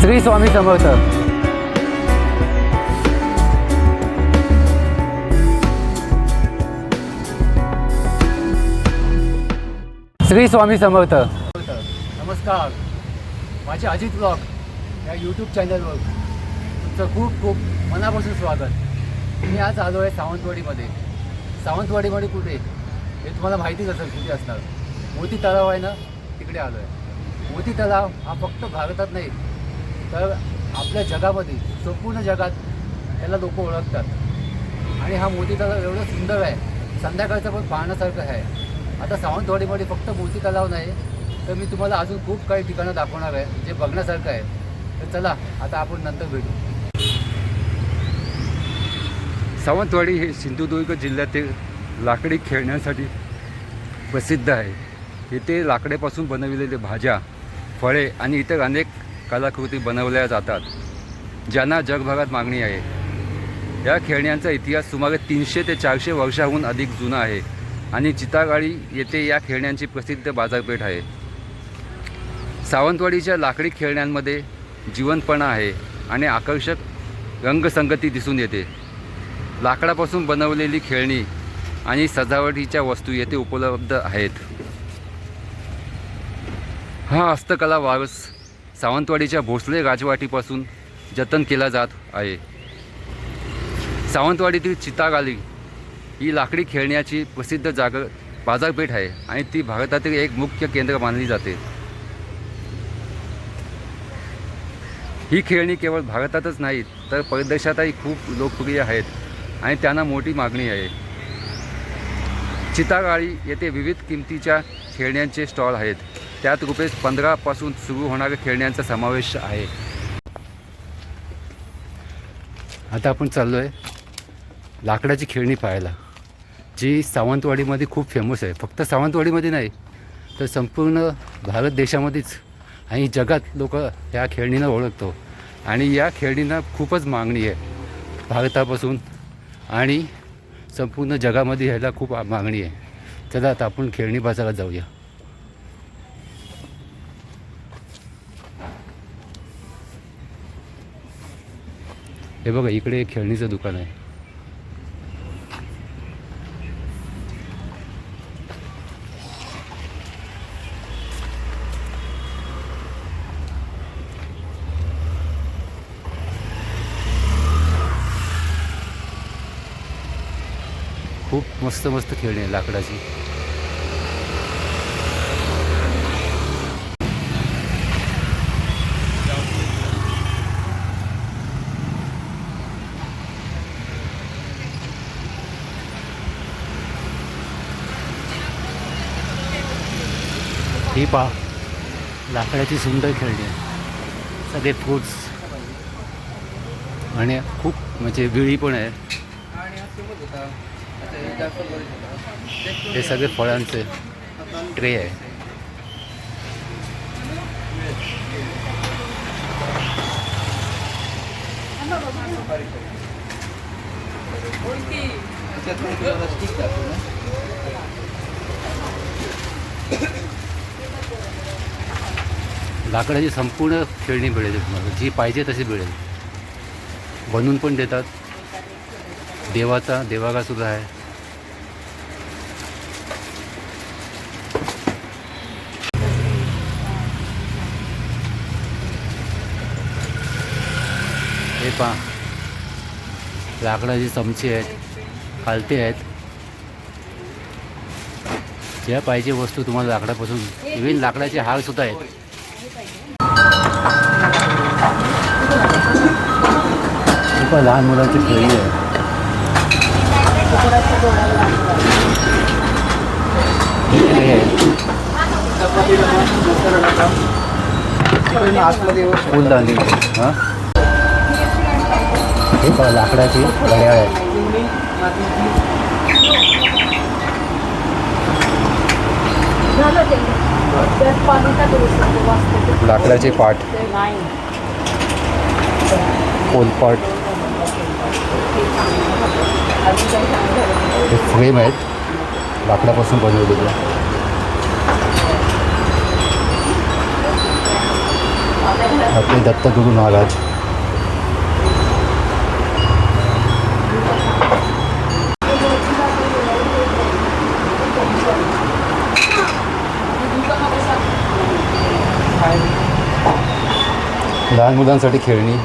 श्री स्वामी समर्थ. श्री स्वामी समर्थ. नमस्कार. माझे अजित ब्लॉग या यूट्यूब चॅनलवर तुमचं खूप खूप मनापासून स्वागत. मी आज आलो आहे सावंतवाडीमध्ये. सावंतवाडीमध्ये कुठे? हे तुम्हाला माहितीच असेल कुठे असणार. मोती तलाव आहे ना तिकडे आलो आहे मोती तलाव हा फक्त भारतात नाही तर आपल्या जगामध्ये संपूर्ण जगात त्याला लोक ओळखतात. आणि हा मोती तलाव एवढं सुंदर आहे. संध्याकाळचं पण पाहण्यासारखं आहे. आता सावंतवाडीमध्ये फक्त मोती तलाव नाही तर मी तुम्हाला अजून खूप काही ठिकाणं दाखवणार आहे जे बघण्यासारखं आहे. तर चला आता आपण नंतर भेटू. सावंतवाडी हे सिंधुदुर्ग जिल्ह्यातील लाकडी खेळण्यासाठी प्रसिद्ध आहे. इथे लाकडापासून बनविलेले भाज्या फळे आणि इतर अनेक कलाकृती बनवल्या जातात ज्यांना जगभरात मागणी आहे. या खेळण्यांचा इतिहास सुमारे तीनशे ते चारशे वर्षाहून अधिक जुना आहे आणि चितागाळी येथे या खेळण्यांची प्रसिद्ध बाजारपेठ आहे. सावंतवाडीच्या लाकडी खेळण्यांमध्ये जीवनपणा आहे आणि आकर्षक रंगसंगती दिसून येते. लाकडापासून बनवलेली खेळणी आणि सजावटीच्या वस्तू येथे उपलब्ध आहेत. हा हस्तकला वारस सावंतवाडीच्या भोसले राजवाटीपासून जतन केला जात आहे. सावंतवाडीतील चितागाली ही लाकडी खेळण्याची प्रसिद्ध जाग बाजारपेठ आहे आणि ती भारतातील एक मुख्य केंद्र मानली जाते. ही खेळणी केवळ भारतातच नाही तर परदेशातही खूप लोकप्रिय आहेत आणि त्यांना मोठी मागणी आहे. चितागाळी येथे विविध किमतीच्या खेळण्यांचे स्टॉल आहेत. त्यात रुपये पंधरापासून सुरू होणाऱ्या खेळण्यांचा समावेश आहे. आता आपण चाललो आहे लाकडाची खेळणी पाहायला जी सावंतवाडीमध्ये खूप फेमस आहे. फक्त सावंतवाडीमध्ये नाही तर संपूर्ण भारत देशामध्येच आणि जगात लोक या खेळणीनं ओळखतो. आणि या खेळणींना खूपच मागणी आहे भारतापासून आणि संपूर्ण जगामध्ये ह्याला खूप मागणी आहे. चला आता आपण खेळणी बाजारात जाऊया. हे बघा इकडे एक खेळणीचं दुकान आहे. खूप मस्त मस्त खेळणी आहे लाकडाची. ही पहा लाकडाची सुंदर खेळणी आहे सगळे फ्रूट्स आणि खूप म्हणजे विळी पण आहे. हे सगळे फळांचे ट्रे आहे. लाकडाची संपूर्ण खेळणी मिळेल तुम्हाला. जी पाहिजे तशी मिळेल. बनवून पण देतात. देवाचा देवागा सुद्धा आहे. हे पहा. लाकडाचे चमचे आहेत खालते आहेत. ज्या पाहिजे वस्तू तुम्हाला लाकडापासून इव्हन लाकडाचे हार सुद्धा आहेत. पहा लहान मुलांची खेळी आहे. हे फुलदाणी. हां? हे लाकडाची घड्याळ आहे. लाकडाचे पाट पोलपाट हे फ्रेम आहेत. लाकडापासून बनवलेले आपले दत्तगुरू महाराज. लहान मुलांसाठी खेळणी.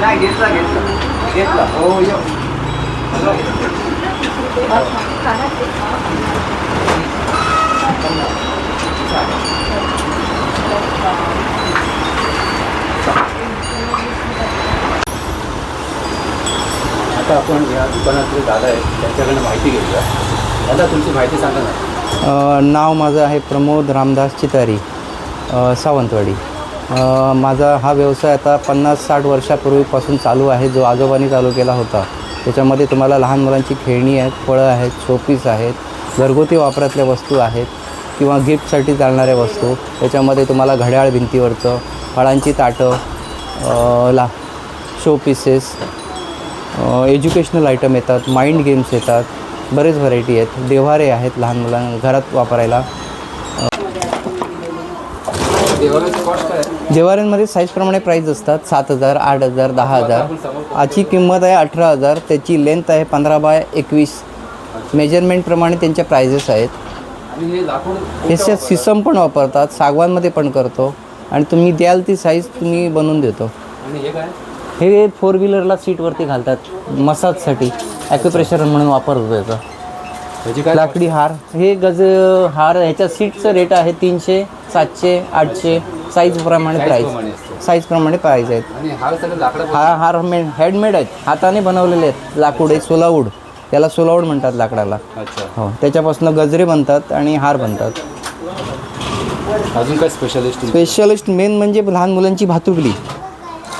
नाही घेतला घेतला घेतला हो यो आता आपण या दुकानातले दादा आहेत त्यांच्याकडनं माहिती घेऊया दादा तुमची माहिती सांगा ना अ, नाव माझं आहे प्रमोद रामदास चितारी सावंतवाडी. माझा हा व्यवसाय आता पन्नास साठ वर्षापूर्वीपासून चालू आहे जो आजोबांनी चालू केला होता. त्याच्यामध्ये तुम्हाला लहान मुलांची खेळणी आहेत फळं आहेत शोपीस आहेत घरगुती वापरातल्या वस्तू आहेत किंवा गिफ्टसाठी चालणाऱ्या वस्तू. त्याच्यामध्ये तुम्हाला घड्याळ भिंतीवरचं फळांची ताटं ला शो पीसेस एज्युकेशनल आयटम येतात माइंड गेम्स येतात. बरेच व्हरायटी आहेत. देव्हारे आहेत लहान मुलांना घरात वापरायला? देवाऱ्यांमध्ये साईजप्रमाणे प्राईज असतात. सात हजार आठ हजार दहा हजार. आजची किंमत आहे अठरा हजार. त्याची लेंथ आहे पंधरा बाय एकवीस. मेजरमेंटप्रमाणे त्यांच्या प्राइजेस आहेत. हे त्याच्यात सिसम पण वापरतात. सागवानमध्ये पण करतो. आणि तुम्ही द्याल ती साईज तुम्ही बनवून देतो. हे फोर व्हीलरला सीटवरती घालतात. मसाजसाठी. ॲक्युप्रेशर म्हणून वापरतो याचा त्याची काय लाकडी हार. हे गज हार ह्याच्या सीटचं रेट आहे तीनशे सातशे आठशे साईजप्रमाणे प्राईज साईजप्रमाणे प्राईज आहेत. हा हा हार मेड हँडमेड आहेत. हाताने बनवलेले आहेत. लाकूड आहे सोलावूड त्याला सोलावूड म्हणतात लाकडाला. हो त्याच्यापासून गजरे बनतात आणि हार बनतात. अजून काय स्पेशलिस्ट स्पेशलिस्ट मेन म्हणजे लहान मुलांची भातुकली.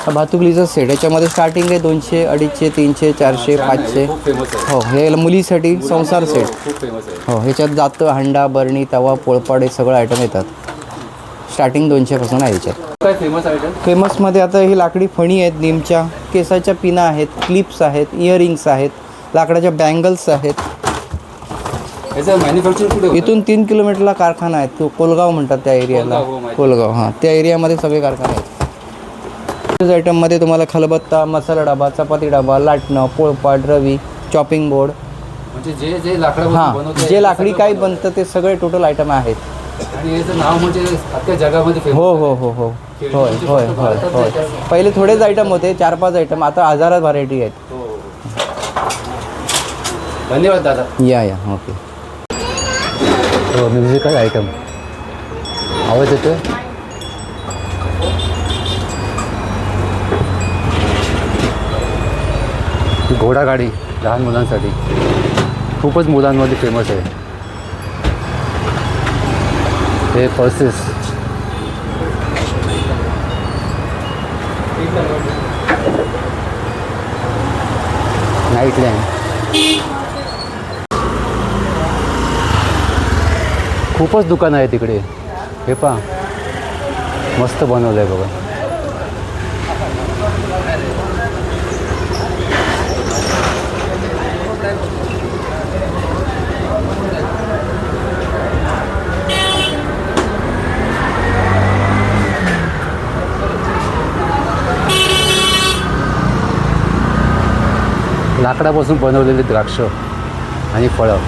हा भातुकलीचा सेट. याच्यामध्ये स्टार्टिंग आहे दोनशे अडीचशे तीनशे चारशे पाचशे. हो हे मुलीसाठी संसार सेट आहे. हो ह्याच्यात जातं हंडा बरणी तवा पोळपाड हे सगळं आयटम येतात. स्टार्टिंग दोनशेपासून आहे ह्याच्यात. काय फेमस आयटम फेमसमध्ये आता ही लाकडी फणी आहेत निमच्या. केसाच्या पिना आहेत क्लिप्स आहेत इयरिंग्स आहेत लाकडाच्या बँगल्स आहेत. याचं मॅन्युफॅक्चरिंग कुठे होतं? इथून तीन किलोमीटरला कारखाना आहे. तो कोलगाव म्हणतात त्या एरियाला कोलगाव, हो. कोलगाव हां. त्या एरियामध्ये सगळे कारखाने आहेत. आयटममध्ये तुम्हाला खलबत्ता मसाला डबा चपाती डबा लाटणं पोळपाट रवी चॉपिंग बोर्ड म्हणजे जे जे लाकडापासून हां जे लाकडी काय बनतं ते सगळे टोटल आयटम आहेत. आणि याचं नाव म्हणजे अख्ख्या जगामध्ये फेमस हो हो हो हो. होय होय होय होय. पहिले थोडेच आयटम होते चार पाच आयटम आता हजारात व्हरायटी आहेत. हो धन्यवाद दादा. या या ओके हो म्युझिकल आयटम आवाज येतोय? घोडागाडी लहान मुलांसाठी. खूपच मुलांमध्ये फेमस आहे. हे पर्सेस नाईट लँड खूपच दुकान आहे तिकडे. हे पहा. मस्त बनवलं आहे बघा. लाकडापासून बनवलेली द्राक्ष आणि फळं.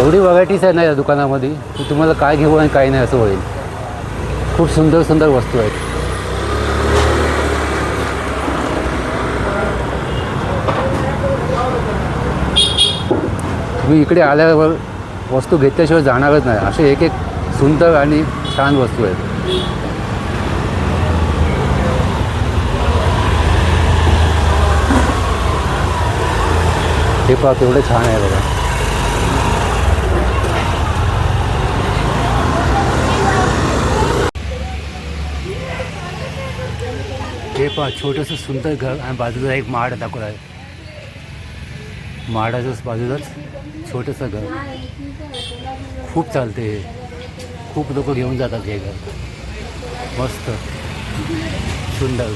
एवढी व्हरायटीज आहे ना या दुकानामध्ये की तुम्हाला काय घेऊ आणि काय नाही असं होईल. खूप सुंदर सुंदर वस्तू आहेत. तुम्ही इकडे आल्यावर वस्तू घेतल्याशिवाय जाणारच नाही. असे एक एक सुंदर आणि छान वस्तू आहेत. हे पाहतो एवढे छान आहे बघा. हे पहा छोटंसं सुंदर घर आणि बाजूला एक माड दाखवला आहे. माडाच्याच बाजूलाच छोटंसं घर. खूप चालते हे. खूप लोक घेऊन जातात हे घर. मस्त. सुंदर.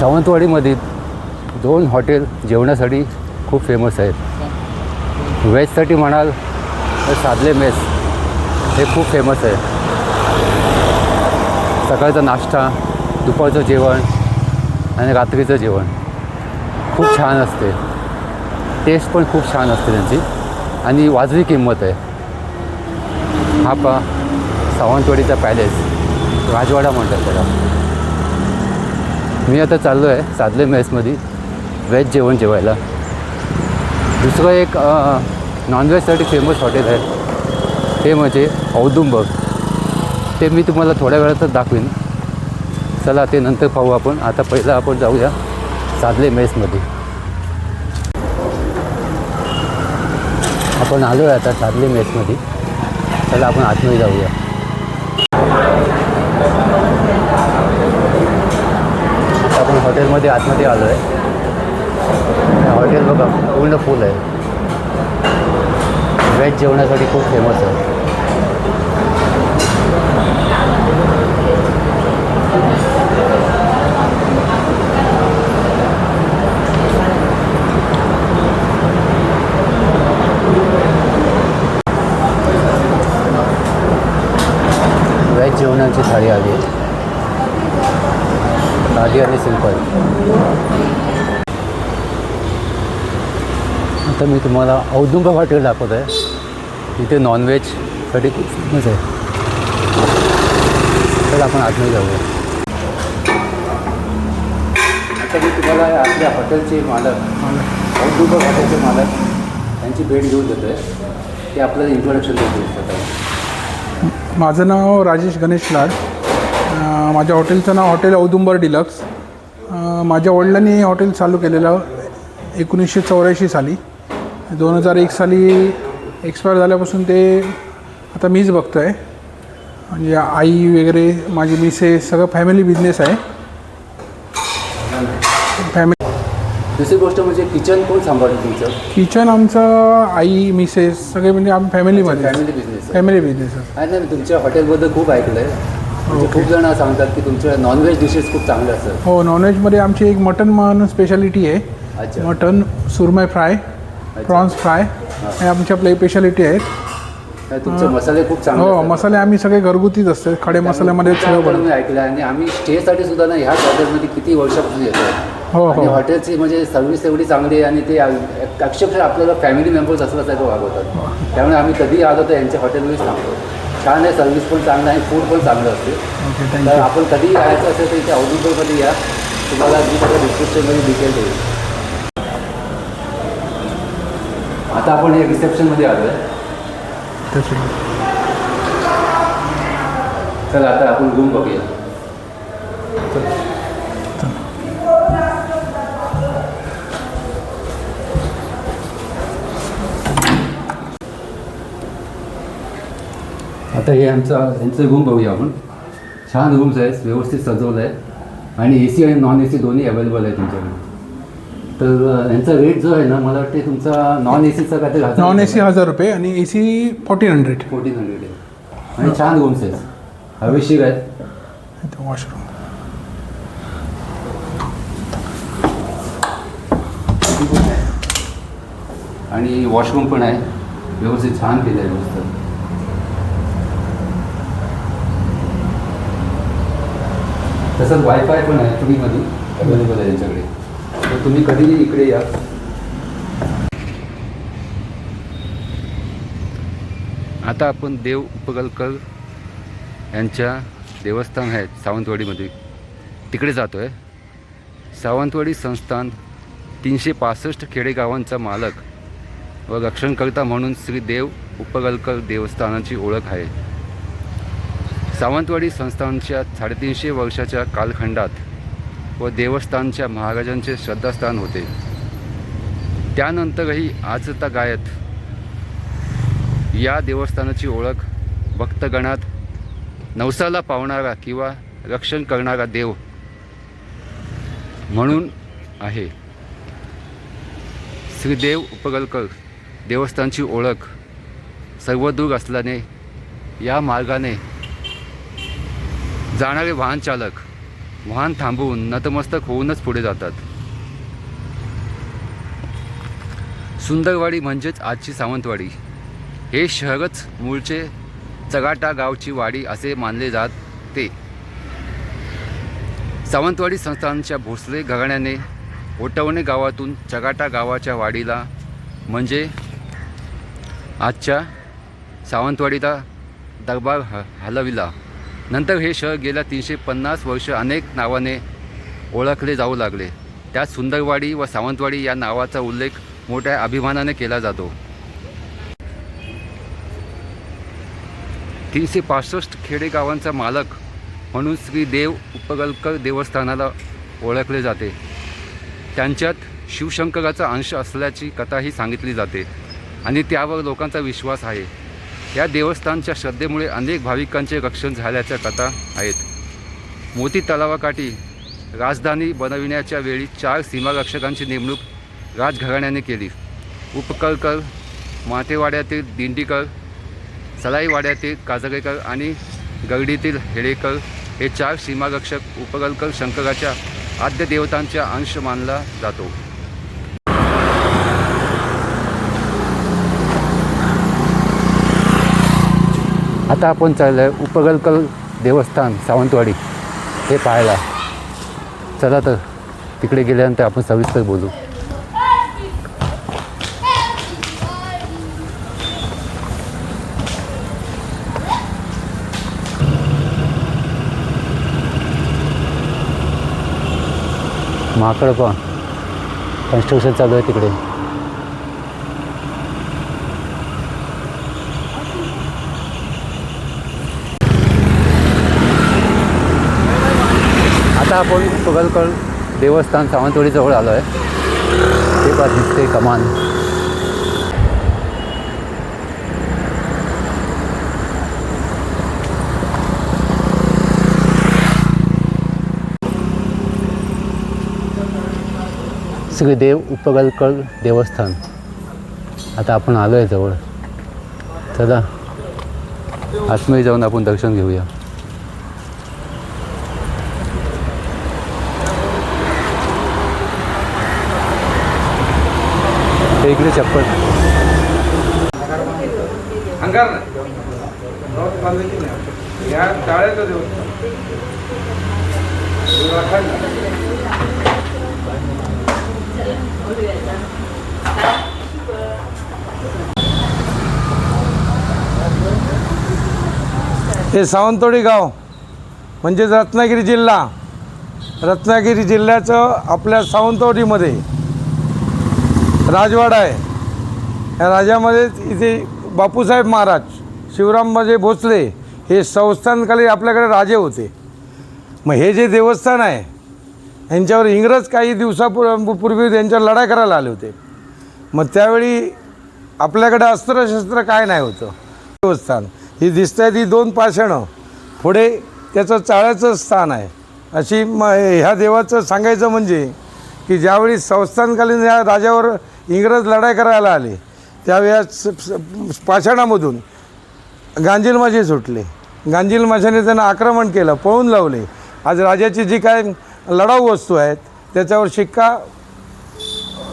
सावंतवाडीमध्ये दोन हॉटेल जेवणासाठी खूप फेमस आहेत. व्हेजसाठी म्हणाल तर साधले मेस हे खूप फेमस आहे. सकाळचा नाश्ता दुपारचं जेवण आणि रात्रीचं जेवण. खूप छान असते. टेस्ट पण खूप छान असते त्यांची. आणि वाजवी किंमत आहे. हा पा सावंतवाडीचा पॅलेस. राजवाडा म्हणतात त्याला. मी आता चाललो आहे साधले मेसमध्ये व्हेज जेवण जेवायला. दुसरं एक नॉनव्हेजसाठी फेमस हॉटेल आहे. ते म्हणजे औदुंबक ते मी तुम्हाला थोड्या वेळातच दाखवीन. चला ते नंतर पाहू आपण. आता पहिलं आपण जाऊया साधले मेसमध्ये. आपण आलो आहे आता साधले मेसमध्ये. चला आपण आतमध्ये जाऊया. आता आपण हॉटेलमध्ये आतमध्ये आलो आहे हॉटेल बघा पूर्ण फुल आहे. व्हेज जेवणासाठी खूप फेमस आहे. प्रकारची साडी आली. आहे साधी आणि सिंपल आता मी तुम्हाला औदुंबर हॉटेल दाखवत आहे इथे नॉनव्हेजसाठी खूप फेमस आहे. तर आपण आतमध्ये जाऊया. आता मी तुम्हाला आपल्या हॉटेलचे मालक औदुंबर हॉटेलचे मालक त्यांची भेट घेऊन देतो आहे ते आपल्याला इंट्रोडक्शन देऊ शकतात माझं नाव राजेश गणेश लाड. माझ्या हॉटेलचं नाव हॉटेल औदुंबर डिलक्स. माझ्या वडिलांनी हॉटेल चालू केलेलं एकोणीसशे चौऱ्याऐंशी साली. दोन हजार एक साली एक्सपायर झाल्यापासून ते आता मीच बघतो आहे म्हणजे आई वगैरे माझी मिसेस सगळं फॅमिली बिझनेस आहे फॅमिली दुसरी गोष्ट म्हणजे किचन कोण सांभाळतं तुमचं? किचन आमचं आई मिसेस सगळे म्हणजे आम्ही फॅमिलीमध्ये फॅमिली बिझनेस फॅमिली बिझनेस आहे ना मी तुमच्या हॉटेलबद्दल खूप ऐकलं आहे म्हणजे खूप जण सांगतात की तुमच्या नॉनव्हेज डिशेस खूप चांगल्या असतात. हो नॉनव्हेजमध्ये आमची एक मटन म्हणून स्पेशालिटी आहे. अच्छा. Mutton surmai fry prawns fry हे. आमची आपल्या स्पेशालिटी आहेत. नाही, तुमचे मसाले खूप चांगले हो असतात. मसाले आम्ही सगळे घरगुतीच असते खडे मसाल्यामध्ये सगळं जणांकडून बनवतो. मी ऐकलं आहे आणि आम्ही स्टेसाठी सुद्धा ना ह्याच हॉटेलमध्ये किती वर्षापासून येतो हो आणि हो हॉटेलची म्हणजे सर्व्हिस एवढी चांगली आहे आणि ते अक्षरशः आपल्याला फॅमिली मेंबर्स असल्यासारखं वागवतात. त्यामुळे आम्ही कधी आलो तर यांच्या हॉटेलमध्येच थांबतो. छान आहे सर्व्हिस पण चांगलं आहे फूड पण चांगलं असते. ओके तर थँक्यू आपण कधी यायचं असेल तर इथे औदुंबरमध्ये या. तुम्हाला मी सगळं डिस्क्रिप्शनमध्ये डिटेल देईल. आता आपण हे रिसेप्शनमध्ये आलो आहे चला आता आपण रूम बघूया. आता हे आमचा यांचं रूम बघूया आपण. छान रूम्स आहेत व्यवस्थित सजवलं आहे आणि ए सी आणि नॉन ए सी दोन्ही अवेलेबल आहे तुमच्याकडे. तर यांचा रेट जो आहे ना मला वाटते तुमचा नॉन ए सीचा काय ते नॉन ए सी हजार रुपये आणि A C fourteen hundred fourteen hundred आहे. आणि छान रूम्स आहेत. हवेशीर आहेत. वॉशरूम आणि वॉशरूम पण आहे. व्यवस्थित छान केलं आहे मस्त तसंच वायफाय पण आहे फ्रीमध्ये अवेलेबल आहे यांच्याकडे. तर तुम्ही कधीही इकडे या. आता आपण देव उपगलकर यांच्या देवस्थान आहेत सावंतवाडीमध्ये. तिकडे जातो आहे सावंतवाडी संस्थान तीनशे पासष्ट खेडेगावांचा मालक व रक्षणकर्ता म्हणून श्री देव उपगलकर देवस्थानाची ओळख आहे. सावंतवाडी संस्थानच्या साडेतीनशे वर्षाच्या कालखंडात व देवस्थानच्या महाराजांचे श्रद्धास्थान होते. त्यानंतरही आजता गायत या देवस्थानाची ओळख भक्तगणात नवसाला पावणारा किंवा रक्षण करणारा देव म्हणून आहे. श्रीदेव उपगलकर देवस्थानची ओळख सर्वदूर असल्याने या मार्गाने जाणारे वाहन चालक वाहन थांबवून नतमस्तक होऊनच पुढे जातात. सुंदरवाडी म्हणजेच आजची सावंतवाडी. हे शहरच मूळचे चगाटा गावची वाडी असे मानले जाते. सावंतवाडी संस्थानच्या भोसले घराण्याने ओटवणे गावातून चगाटा गावाच्या वाडीला म्हणजे आजच्या सावंतवाडीला दरबार ह हलविला. नंतर हे शहर गेल्या तीनशे पन्नास वर्ष अनेक नावाने ओळखले जाऊ लागले. त्यात सुंदरवाडी व सावंतवाडी या नावाचा उल्लेख मोठ्या अभिमानाने केला जातो. तीनशे पासष्ट खेडेगावांचा मालक म्हणून श्री देव उपगलकर देवस्थानाला ओळखले जाते. त्यांच्यात शिवशंकराचा अंश असल्याची कथाही सांगितली जाते आणि त्यावर लोकांचा विश्वास आहे. या देवस्थानच्या श्रद्धेमुळे अनेक भाविकांचे रक्षण झाल्याच्या कथा आहेत. मोती तलावाकाठी राजधानी बनविण्याच्या वेळी चार सीमारक्षकांची नेमणूक राजघराण्याने केली. उपकलकर माथेवाड्यातील दिंडीकर सलाईवाड्यातील काजरेकर आणि गरडीतील हेडेकर हे चार सीमारक्षक उपकलकर शंकराच्या आद्यदेवतांचा अंश मानला जातो. आता आपण चाललं आहे उपगलकल देवस्थान सावंतवाडी. हे पाहायला. चला तर तिकडे गेल्यानंतर आपण सविस्तर बोलू. माकड पण कन्स्ट्रक्शन चालू आहे तिकडे. आता आपण पगलकड देवस्थान सावंतवाडीजवळ आलो आहे. ते पण दिसते कमान. श्री देव उपगलकर देवस्थान. आता आपण आलो आहे जवळ. चला. आतमध्ये जाऊन आपण दर्शन घेऊया. हे इकडे चप्पल हे सावंतवाडी गाव म्हणजेच रत्नागिरी जिल्हा. रत्नागिरी जिल्ह्याचं आपल्या सावंतवाडीमध्ये राजवाडा आहे. या राजामध्ये इथे बापूसाहेब महाराज शिवरामबाजे भोसले हे संस्थानकाली आपल्याकडे राजे होते. मग हे जे देवस्थान आहे यांच्यावर इंग्रज काही दिवसापूर्वी पूर्वी त्यांच्यावर लढाई करायला आले होते. मग त्यावेळी आपल्याकडे अस्त्रशस्त्र काय नाही होतं. देवस्थान. ही दिसत आहे ती दोन पाषाणं. पुढे त्याचं चाळ्याचं स्थान आहे. अशी म ह्या देवाचं सांगायचं म्हणजे की ज्यावेळी संस्थानकालीन या राजावर इंग्रज लढाई करायला आले. त्यावेळेस स- पाषाणामधून गांजीलमाशी सुटले. गांजीलमाशाने त्यांना आक्रमण केलं पळून लावले. आज राजाची जी काय लढाऊ वस्तू आहेत त्याच्यावर शिक्का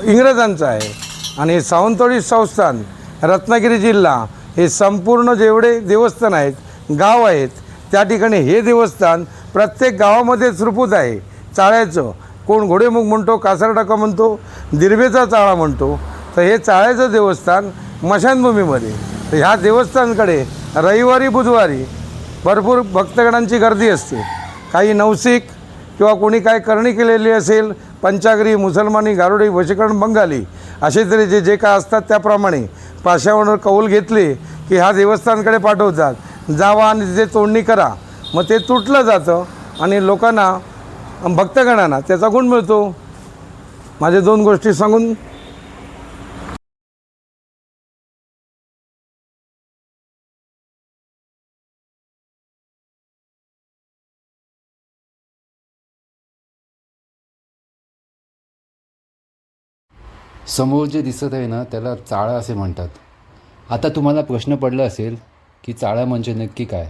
इंग्रजांचा आहे. आणि हे सावंतवाडी संस्थान रत्नागिरी जिल्हा हे संपूर्ण जेवढे देवस्थान आहेत गाव आहेत त्या ठिकाणी हे देवस्थान प्रत्येक गावामध्येच रुपूत आहे. चाळ्याचं कोण घोडेमुख म्हणतो कासरटाका म्हणतो दिरबेचा चाळा म्हणतो. तर हे चाळ्याचं देवस्थान मशानभूमीमध्ये. तर ह्या देवस्थानकडे रविवारी बुधवारी भरपूर भक्तगणांची गर्दी असते. काही नवसिक किंवा कोणी काय करणी केलेली असेल पंचागरी मुसलमानी गारुडी वशीकरण बंगाली असे तरी जे जे काय असतात त्याप्रमाणे पाशावर कौल घेतले की ह्या देवस्थानकडे पाठवतात. जावा आणि तिथे तोडणी करा. मग ते तुटलं जातं आणि लोकांना भक्तगणांना त्याचा गुण मिळतो. माझे दोन गोष्टी सांगून समोर जे दिसत आहे ना त्याला चाळा असे म्हणतात. आता तुम्हाला प्रश्न पडला असेल की चाळा म्हणजे नक्की काय?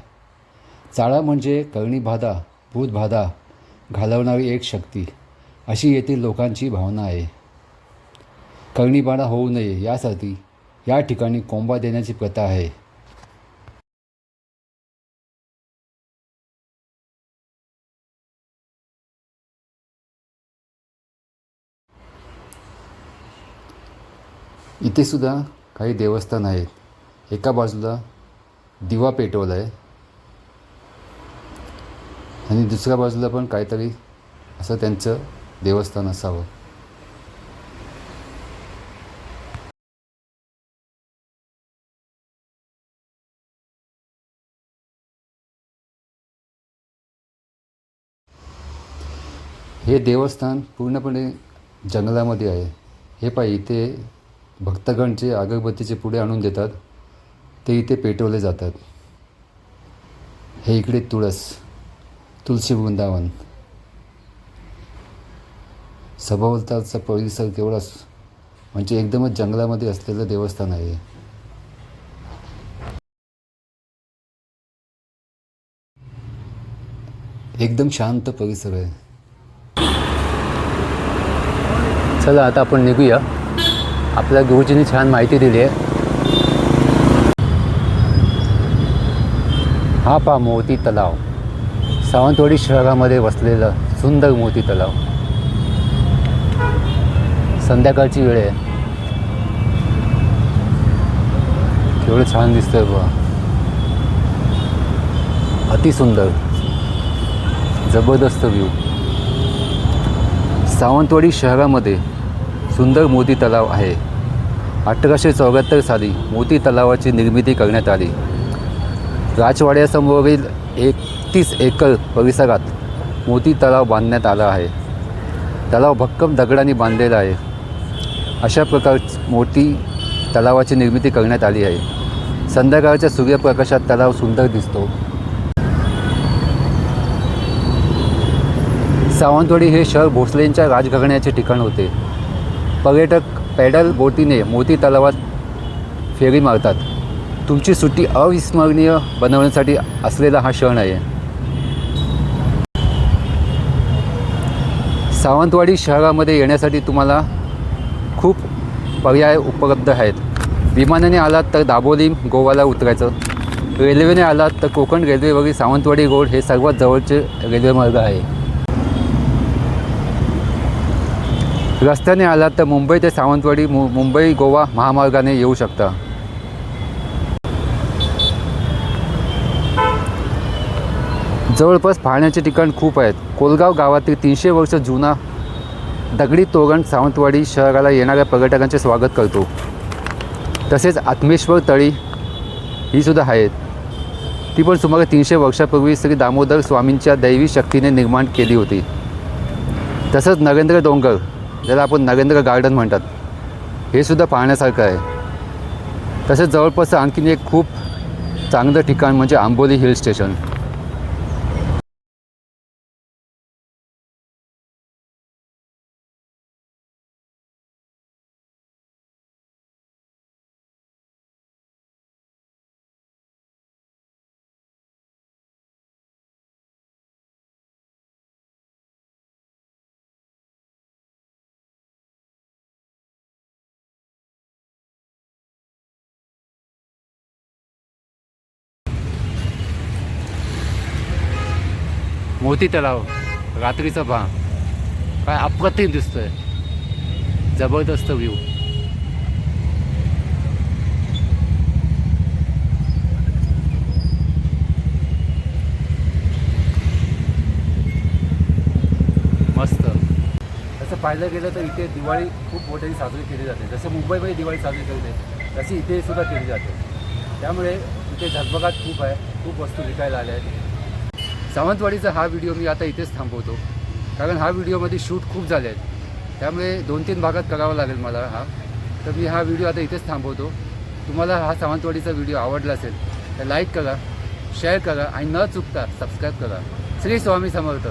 चाळा म्हणजे कर्णीबाधा भूतबाधा घालवणारी एक शक्ती. अशी येथील लोकांची भावना आहे. कर्णीबाधा होऊ नये यासाठी या ठिकाणी कोंबा देण्याची प्रथा आहे. इथे सुद्धा काही देवस्थान आहेत. एका बाजूला दिवा पेटवला आहे आणि दुसऱ्या बाजूला पण काहीतरी असं त्यांचं देवस्थान असावं. हे देवस्थान पूर्णपणे जंगलामध्ये आहे. हे पाय इथे भक्तगण जे अगरबत्तीचे पुढे आणून देतात ते इथे पेटवले जातात. हे इकडे तुळस. तुलसी वृंदावन. सभोवतालचा परिसर केवढा म्हणजे एकदमच जंगलामध्ये असलेलं देवस्थान आहे. एकदम शांत परिसर आहे. चला आता आपण निघूया. आपल्या गुरुजींनी छान माहिती दिली आहे. हा पा मोती तलाव. सावंतवाडी शहरामध्ये वसलेलं सुंदर मोती तलाव. संध्याकाळची वेळ आहे. केवढं छान दिसतंय बघा अतिसुंदर जबरदस्त व्ह्यू सावंतवाडी शहरामध्ये सुंदर मोती तलाव आहे. अठराशे चौऱ्याहत्तर साली मोती तलावाची निर्मिती करण्यात आली. राजवाड्यासमोरील एकतीस एकर परिसरात मोती तलाव बांधण्यात आला आहे. तलाव भक्कम दगडांनी बांधलेला आहे. अशा प्रकार मोती तलावाची निर्मिती करण्यात आली आहे. संध्याकाळच्या सूर्यप्रकाशात तलाव सुंदर दिसतो. सावंतवाडी हे शहर भोसलेंच्या राजघराण्याचे ठिकाण होते. पर्यटक पॅडल बोटीने मोती तलावात फेरी मारतात. तुमची सुट्टी अविस्मरणीय बनवण्यासाठी असलेला हा क्षण आहे. सावंतवाडी शहरामध्ये येण्यासाठी तुम्हाला खूप पर्याय उपलब्ध आहेत. विमानाने आलात तर दाबोली गोवाला उतरायचं. रेल्वेने आलात तर कोकण रेल्वेवरील सावंतवाडी रोड हे सर्वात जवळचे रेल्वेमार्ग आहे. रस्त्याने आलात तर मुंबई ते सावंतवाडी मु मुंबई गोवा महामार्गाने येऊ शकता. जवळपास पाहण्याचे ठिकाण खूप आहेत. कोलगाव गावातील तीनशे वर्ष जुना दगडी तोरण सावंतवाडी शहराला येणाऱ्या पर्यटकांचे स्वागत करतो. तसेच आत्मेश्वर तळी ही सुद्धा आहेत. ती पण सुमारे तीनशे वर्षापूर्वी श्री दामोदर स्वामींच्या दैवी शक्तीने निर्माण केली होती. तसंच नरेंद्र डोंगर ज्याला आपण नरेंद्र गार्डन म्हणतात हे सुद्धा पाहण्यासारखं आहे. तसेच जवळपास आणखीन एक खूप चांगलं ठिकाण म्हणजे आंबोली हिल स्टेशन. मोती तलाव हो. रात्रीचा भाग. काय अप्रतिम दिसतोय. जबरदस्त व्ह्यू मस्त. तसं पाहिलं गेलं तर इथे दिवाळी खूप मोठ्याने साजरी केली जाते. जसं मुंबईमध्ये दिवाळी साजरी करते तशी इथे सुद्धा केली जाते. त्यामुळे इथे झगभगात खूप आहे. खूप वस्तू विकायला आल्या आहेत. सावंतवाडीचा हा व्हिडिओ मी आता इथेच थांबवतो. कारण हा व्हिडिओमध्ये शूट खूप झाले आहेत. त्यामुळे दोन तीन भागात करावा लागेल मला हा. तर मी हा व्हिडिओ आता इथेच थांबवतो. तुम्हाला हा सावंतवाडीचा व्हिडिओ आवडला असेल तर लाईक करा शेअर करा आणि न चुकता सबस्क्राईब करा. श्री स्वामी समर्थ.